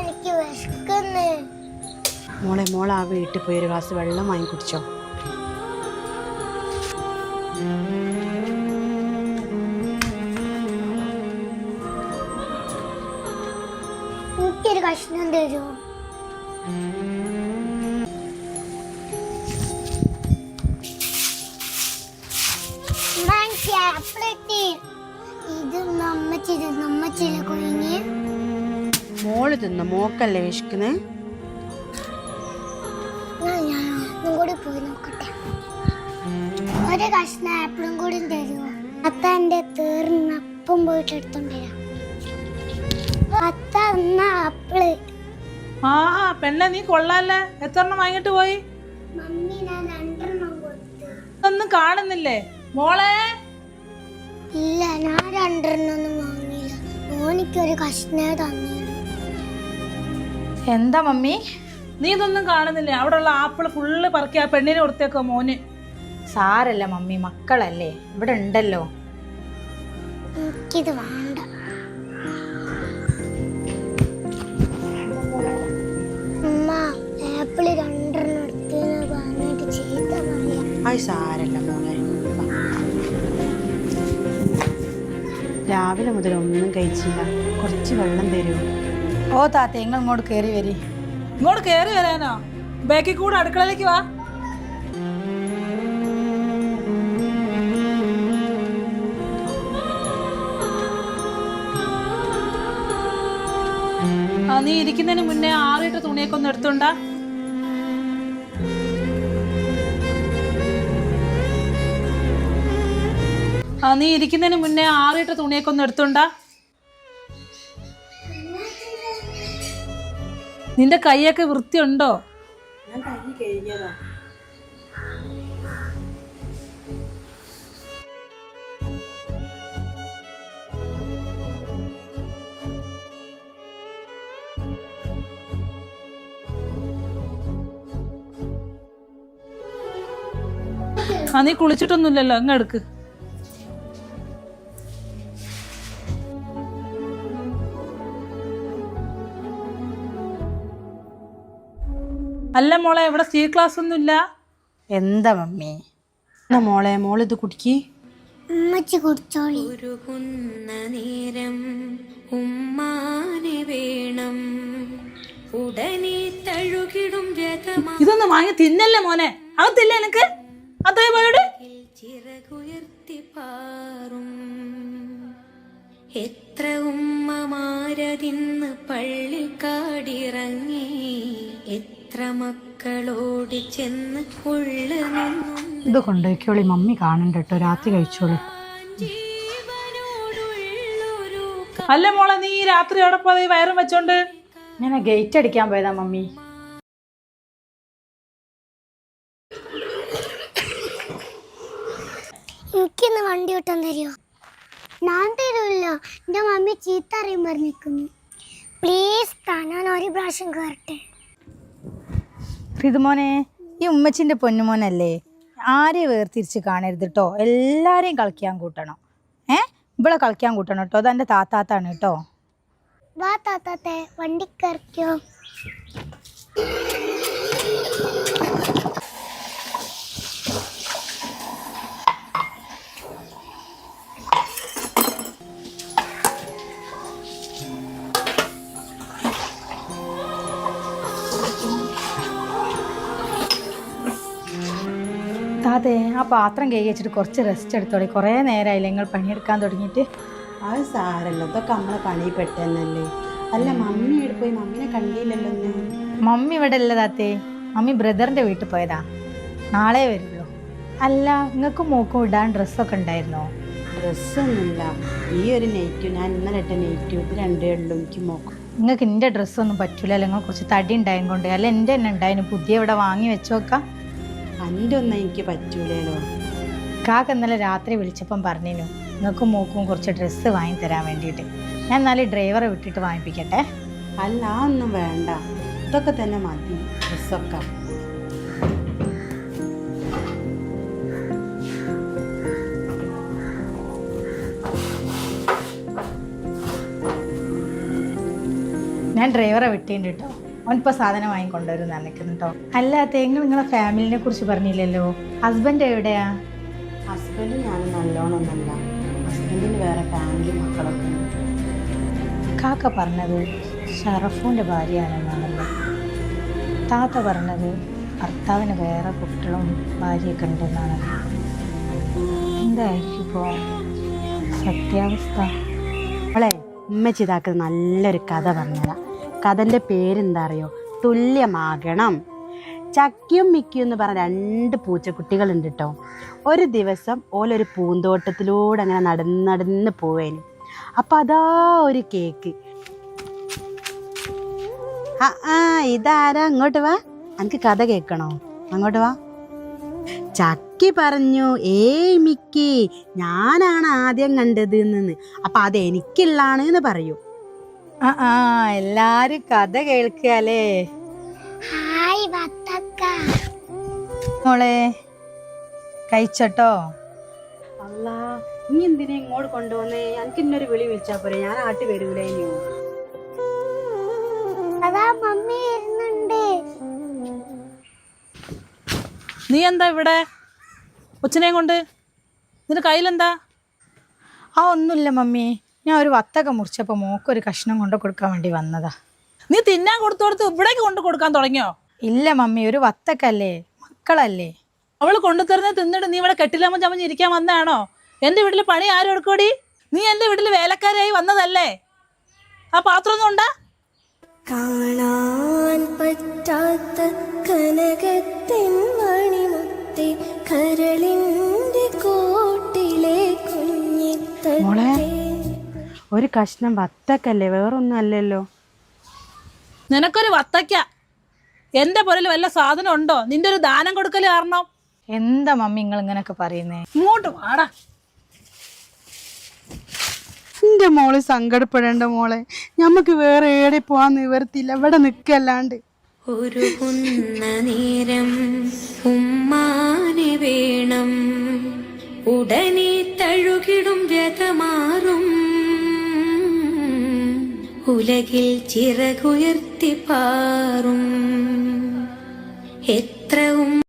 എനിക്ക് വിശക്കുന്നു. മോളെ മോളെ ആ വീട്ടിൽ പോയി ഒരു ഗ്ലാസ് വെള്ളം വാങ്ങി കുടിച്ചോ. എനിക്കൊരു കഷ്ണം തരുമോ? ഇത് നമ്മച്ചി നമ്മച്ചില്ല കൊഴിഞ്ഞ് മോൾ തിന്ന? മോക്കല്ലേ വിശക്കുന്നേ? കൂടി പോയി നോക്കട്ടെ. ഒരു കഷ്ണം ആപ്പിളും കൂടി തരുമോ അത്ത എന്റെ തീർന്നപ്പം പോയിട്ട് എടുത്തോണ്ട് വരാം. അത്ത എന്നാ ആപ്പിൾ. ആ പെണ്ണെ നീ കൊള്ളാല്ലേ? എത്ര എണ്ണം വാങ്ങിട്ട് പോയി? മമ്മി ഞാൻ രണ്ടെണ്ണം കൊടുത്തു. ഒന്നും കാണുന്നില്ലേ? മോളെ? ഇല്ല ഞാൻ രണ്ടെണ്ണം ഒന്നും വാങ്ങിയില്ല മോനിക്കൊരു കഷ്ണേ തന്നിരുന്നു എന്താ മമ്മി? നീ ഇതൊന്നും കാണുന്നില്ലേ? അവിടെ ഉള്ള ആപ്പിൾ ഫുള്ള് പറക്കി ആ പെണ്ണിന് കൊടുത്തേക്കോ മോന്. സാരല്ല മമ്മി മക്കളല്ലേ? ഇവിടെ ഉണ്ടല്ലോ. എനിക്കിത് വേണ്ട. ഉമ്മ ആപ്പിൾ രണ്ടെണ്ണം എടുത്തെന്ന് പറഞ്ഞിട്ട് ചീത്ത പറയാം. അത് സാരല്ല മോളെ വാ. രാവിലെ മുതൽ ഒന്നും കഴിച്ചില്ല. കുറച്ച് വെള്ളം തരൂ. ഓ താത്ത നിങ്ങൾ ഇങ്ങോട്ട് കയറി വരി. ഇങ്ങോട്ട് കയറി വരാനോ? ബാക്കി കൂടെ അടുക്കളയിലേക്ക് വാ. നീ ഇരിക്കുന്നതിന് മുന്നേ ആറിട്ട് തുണിയൊക്കെ ഒന്ന് എടുത്തുണ്ട. നീ ഇരിക്കുന്നതിന് മുന്നേ ആറിട്ട് തുണിയൊക്കെ ഒന്ന് എടുത്തോണ്ടാ. നിന്റെ കൈയൊക്കെ വൃത്തിയുണ്ടോ? ഞാൻ കൈ ആ നീ കുളിച്ചിട്ടൊന്നുമില്ലല്ലോ അങ്ങ് എടുക്ക്. അല്ല മോളെ ഇവിടെ സ്റ്റീൽ ക്ലാസ് ഒന്നുമില്ല എന്താ മമ്മി? എന്നാ മോളെ മോളിത് കുടിക്കി. ഉമ്മച്ചി കുടിച്ചോളി. ഉരുകുന്ന നേരം ഉമ്മാനെ വേണം. ഉടനെ തഴുകിടും രഥമാ ഇതൊന്നും വാങ്ങി തിന്നല്ലേ മോനെ? അകത്തില്ല എനിക്ക് അതേ പോയോട്? ചിറകുയർത്തി പാറും. എത്ര ഉമ്മമാരതിന്ന് പള്ളിക്കാടിറങ്ങി എത്ര മക്കളോടി ചെന്ന് ഉള്ള നിന്നും. ഇത് കൊണ്ടുപോയിക്കോളി മമ്മി കാണണ്ട കേട്ടോ രാത്രി കഴിച്ചോളൂ. അല്ല മോളെ നീ രാത്രി അവിടെ പോയി വയറും വെച്ചോണ്ട്? ഞാൻ ഗേറ്റ് അടിക്കാൻ പോയതാ മമ്മി. എനിക്കിന്ന് വണ്ടി വിട്ടാൻ തരുമോ ഞാൻ തരൂല്ല. എന്റെ മമ്മി ചീത്ത അറിയും പറഞ്ഞിരിക്കുന്നു. പ്ലീസ് താനാൻ ഒരു പ്രാവശ്യം കയറട്ടെ ഋതുമോനെ ഈ ഉമ്മച്ചിന്റെ പൊന്നുമോനല്ലേ? ആരെയും വേർതിരിച്ച് കാണരുത് കേട്ടോ എല്ലാരെയും കളിക്കാൻ കൂട്ടണം. ഏ? ഇവിടെ കളിക്കാൻ കൂട്ടണം കേട്ടോ അതെന്റെ താത്താത്താണ് കേട്ടോ വാ താത്താത്തെ വണ്ടി കയറിക്കോ. താത്തേ ആ പാത്രം കൈ വെച്ചിട്ട് കുറച്ച് റെസ്റ്റ് എടുത്തോളി. കുറേ നേരമായില്ല നിങ്ങൾ പണിയെടുക്കാൻ തുടങ്ങിയിട്ട്? ആ സാരല്ല ഇതൊക്കെ നമ്മളെ പണി പെട്ടെന്നല്ലേ. അല്ല മമ്മി പോയി? മമ്മിനെ കണ്ടില്ലല്ലോ മമ്മി ഇവിടെ അല്ല താത്തേ. മമ്മി ബ്രദറിന്റെ വീട്ടിൽ പോയതാ. നാളെ വരുള്ളൂ അല്ല നിങ്ങൾക്ക് മൂക്കും ഇടാൻ ഡ്രസ്സൊക്കെ ഉണ്ടായിരുന്നോ? ഡ്രസ്സൊന്നുമില്ല ഈ ഒരു നെയ്റ്റു ഞാൻ ഇന്നലെ ഇട്ട നെയ്റ്റു ഇത് രണ്ടേ ഉള്ളൂ എനിക്ക് മോക്കും. നിങ്ങൾക്ക് എന്റെ ഡ്രസ്സൊന്നും പറ്റൂല അല്ലെങ്കിൽ കുറച്ച് തടി ഉണ്ടായും കൊണ്ട് അല്ല എന്റെ തന്നെ ഉണ്ടായിരുന്നു പുതിയ ഇവിടെ വാങ്ങി വെച്ചു നോക്കാം എന്റെ ഒന്നും എനിക്ക് പറ്റൂലല്ലോ കാക്ക ഇന്നലെ രാത്രി വിളിച്ചപ്പം പറഞ്ഞിരുന്നു നിങ്ങൾക്കും മൂക്കും കുറച്ച് ഡ്രസ്സ് വാങ്ങി തരാൻ വേണ്ടിയിട്ട്. ഞാൻ എന്നാലും ഡ്രൈവറെ വിട്ടിട്ട് വാങ്ങിപ്പിക്കട്ടെ. അല്ല ഒന്നും വേണ്ട. ഇതൊക്കെ തന്നെ മതി ഡ്രസ്സൊക്കെ. ഞാൻ ഡ്രൈവറെ വിട്ടിട്ടുണ്ട് കേട്ടോ ഓനിപ്പോൾ സാധനം വാങ്ങിക്കൊണ്ടുവരും നിൽക്കുന്നു കേട്ടോ അല്ല തേങ്ങൾ നിങ്ങളെ ഫാമിലിനെ കുറിച്ച് പറഞ്ഞില്ലല്ലോ. ഹസ്ബൻഡ് എവിടെയാ? ഹസ്ബൻഡ് ഞാൻ നല്ലോണമൊന്നല്ല ഹസ്ബൻഡിന് വേറെ ഫാമിലി മക്കളൊക്കെ കാക്ക പറഞ്ഞത് ഷറഫൂന്റെ ഭാര്യയാണെന്നാണല്ലോ. താത്ത പറഞ്ഞത് ഭർത്താവിന് വേറെ കുട്ടികളും ഭാര്യയൊക്കെ ഉണ്ടെന്നാണ് എന്തായിരിക്കും ഇപ്പോൾ സത്യാവസ്ഥ? അവളെ ഉമ്മച്ചിതാക്കൾ നല്ലൊരു കഥ പറഞ്ഞതാ. കഥന്റെ പേരെന്താ അറിയോ തുല്യമാകണം. ചക്കിയും മിക്കിയും എന്ന് പറഞ്ഞ രണ്ട് പൂച്ചക്കുട്ടികളുണ്ട് കേട്ടോ ഒരു ദിവസം ഓലൊരു പൂന്തോട്ടത്തിലൂടെ അങ്ങനെ നടന്ന് നടന്ന് പോവേന്. അപ്പം അതാ ഒരു കേക്ക്. ആ ആ ഇതാരാ? അങ്ങോട്ട് വാ. എനിക്ക് കഥ കേൾക്കണോ? അങ്ങോട്ട് വാ. ചക്കി പറഞ്ഞു ഏയ് മിക്കി ഞാനാണ് ആദ്യം കണ്ടത് എന്ന് അപ്പം അത് എന്ന് പറയൂ. ആ ആ എല്ലാരും കഥ കേൾക്കുകയല്ലേ ഹായ് വത്തക്ക. മോളെ കഴിച്ചട്ടോ? അല്ല നീ എന്തിനാ ഇങ്ങോട്ട് കൊണ്ടുവന്നേ? എനിക്ക് ഇന്നൊരു വിളി വിളിച്ചാ പോരെ ഞാൻ ആട്ടി വരൂലേ ഇനിയോ അതാ മമ്മി വരുന്നുണ്ട്. നീ എന്താ ഇവിടെ? കൊച്ചിനെയും കൊണ്ട്? നിന്റെ കയ്യിലെന്താ? ആ ഒന്നുമില്ല മമ്മി. ഞാൻ ഒരു വത്തക്ക മുറിച്ചപ്പോൾ മോക്കൊരു കഷ്ണം കൊണ്ട് കൊടുക്കാൻ വേണ്ടി വന്നതാ. നീ തിന്നാൻ കൊടുത്തു കൊടുത്ത് ഇവിടേക്ക് കൊണ്ട് കൊടുക്കാൻ തുടങ്ങിയോ? ഇല്ല മമ്മി ഒരു വത്തക്കല്ലേ മക്കളല്ലേ. അവൾ കൊണ്ടുതരുന്നത് തിന്നിട്ട് നീ ഇവിടെ കെട്ടിലമ്മ ചമഞ്ഞ് ഇരിക്കാൻ വന്നതാണോ? എന്റെ വീട്ടിൽ പണി ആരും എടുക്കോടി നീ എന്റെ വീട്ടിൽ വേലക്കാരായി വന്നതല്ലേ? ആ പാത്രമൊന്നും ഉണ്ടാ? കാണാൻ പറ്റാത്ത കനകത്തിൻ മണിമുത്തെ കരളിന്റെ ഒരു കഷ്ണം വത്തക്കല്ലേ? വേറൊന്നും അല്ലല്ലോ. നിനക്കൊരു വത്തക്ക. എന്റെ പുറയിൽ വല്ല സാധനം ഉണ്ടോ? നിന്റെ ഒരു ദാനം കൊടുക്കൽ കാരണം. എന്താ മമ്മി നിങ്ങൾ ഇങ്ങനെയൊക്കെ പറയുന്നേ? ഇങ്ങോട്ട് വാടാ. എന്റെ മോൾ സങ്കടപ്പെടേണ്ട മോളെ. ഞമ്മക്ക് വേറെ ഏടെ പോവാൻ നിവർത്തില്ല ഇവിടെ നിൽക്കല്ലാണ്ട് ഒരു നേരം ഉമ്മാനെ വേണം ഉലകിൽ ചിറകുയർത്തി പാറും. എത്ര